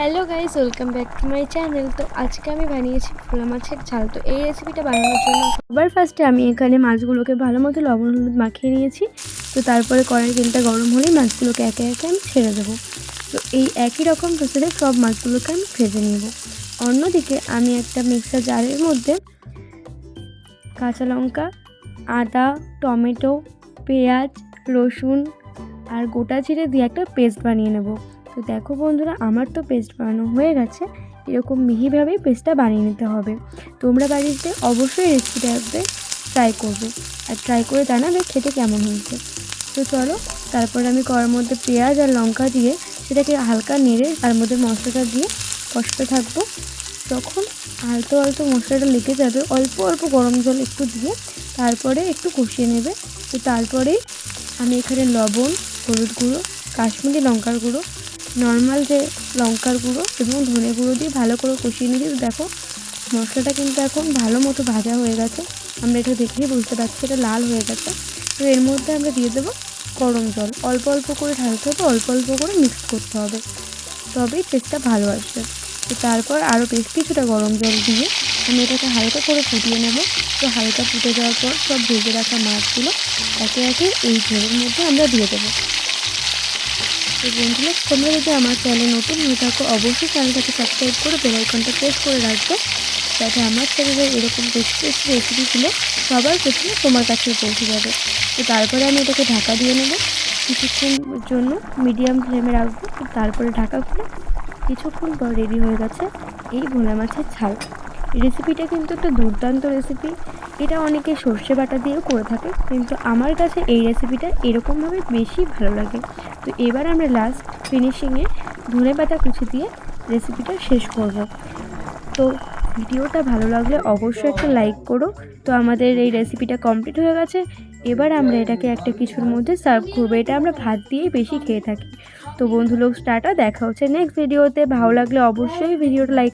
Hello guys welcome back to my channel তো আজকে আমি বানিয়েছি ফোলা মাছের ঝাল। তো এই রেসিপিটা বানানোর জন্য সবার ফার্স্টে আমি এখানে মাছগুলোকে ভালো মতো লবণ হলুদ মাখিয়ে নিয়েছি। তো তারপরে কড়াই তেলটা গরম হলেই মাছগুলোকে একে একে আমি ছেড়ে দেবো। তো এই একই রকম প্রসেসে সব মাছগুলোকে আমি ভেজে নেব। অন্যদিকে আমি একটা মিক্সার জারের মধ্যে কাঁচা লঙ্কা, আদা, টমেটো, পেঁয়াজ, রসুন আর গোটা জিরে দিয়ে একটা পেস্ট বানিয়ে নেব। তো দেখো বন্ধুরা, আমার তো পেস্ট বানানো হয়ে গেছে। এরকম মিহিভাবেই পেস্টটা বানিয়ে নিতে হবে। তোমরা বাড়িতে অবশ্যই রেসিপিটাতে ট্রাই করবে। আর ট্রাই করে জানাবে খেতে কেমন হয়েছে। তো চলো, তারপর আমি কড়ার মধ্যে পেঁয়াজ আর লঙ্কা দিয়ে সেটাকে হালকা নেড়ে তার মধ্যে মশলাটা দিয়ে কষতে থাকব। তখন আলতো আলতো মশলাটা লেগে যাবে, অল্প অল্প গরম জল একটু দিয়ে তারপরে একটু কষিয়ে নেবে। তো তারপরে আমি এখানে লবণ, হলুদ গুঁড়ো, কাশ্মীরি লঙ্কার গুঁড়ো নর্মাল যে লঙ্কার গুঁড়ো এবং ধনে গুঁড়ো দিয়ে ভালো করে কষিয়ে নিয়েছি দেখো, মশলাটা কিন্তু এখন ভালো মতো ভাজা হয়ে গেছে। আমরা এটা দেখেই বুঝতে পারছি এটা লাল হয়ে গেছে। তো এর মধ্যে আমরা দিয়ে দেবো গরম জল। অল্প অল্প করে ঢালতে হবে, অল্প অল্প করে মিক্স করতে হবে। তবেই টেস্টটা ভালো আসবে। তো তারপর আরও বেশ কিছুটা গরম জল দিয়ে আমি এটাকে হালকা করে ফুটিয়ে নেব। তো হালকা ফুটে যাওয়ার পর সব ভেজে রাখা মাছগুলো একে একে এই ঝোলের মধ্যে আমরা দিয়ে দেবো। তো বন্ধুরা তোমরা যদি আমার চ্যানেলে নতুন হয়ে থাকো, অবশ্যই চ্যানেলটাকে সাবস্ক্রাইব করে বেল আইকনটা প্রেস করে রাখবে, যাতে আমার চ্যানেলে এরকম বেশি টেস্টি রেসিপিগুলো সবার প্রথমে তোমার কাছে পৌঁছে যাবে। তো তারপরে আমি এটাকে ঢাকা দিয়ে নেব। কিছুক্ষণের জন্য মিডিয়াম ফ্লেমে রাখব। তারপরে ঢাকা খুলে কিছুক্ষণ পর রেডি হয়ে গেছে এই ভোলা মাছের ঝাল। রেসিপিটা কিন্তু একটা দুর্দান্ত রেসিপি এটা অনেকে সর্ষে বাটা দিয়েও করে থাকে, কিন্তু আমার কাছে এই রেসিপিটা এরকমভাবে বেশি ভালো লাগে। তো এবার আমরা লাস্ট ফিনিশিংয়ে ধনে পাতা কুচি দিয়ে রেসিপিটা শেষ করব। তো ভিডিওটা ভালো লাগলে অবশ্যই একটা লাইক করো। তো আমাদের এই রেসিপিটা কমপ্লিট হয়ে গেছে। এবার আমরা এটাকে একটা কিছুর মধ্যে সার্ভ করব। এটা আমরা ভাত দিয়েই বেশি খেয়ে থাকি। তো বন্ধু লোক স্টার্টার দেখা হচ্ছে নেক্সট ভিডিওতে ভালো লাগলে অবশ্যই ভিডিওটা লাইক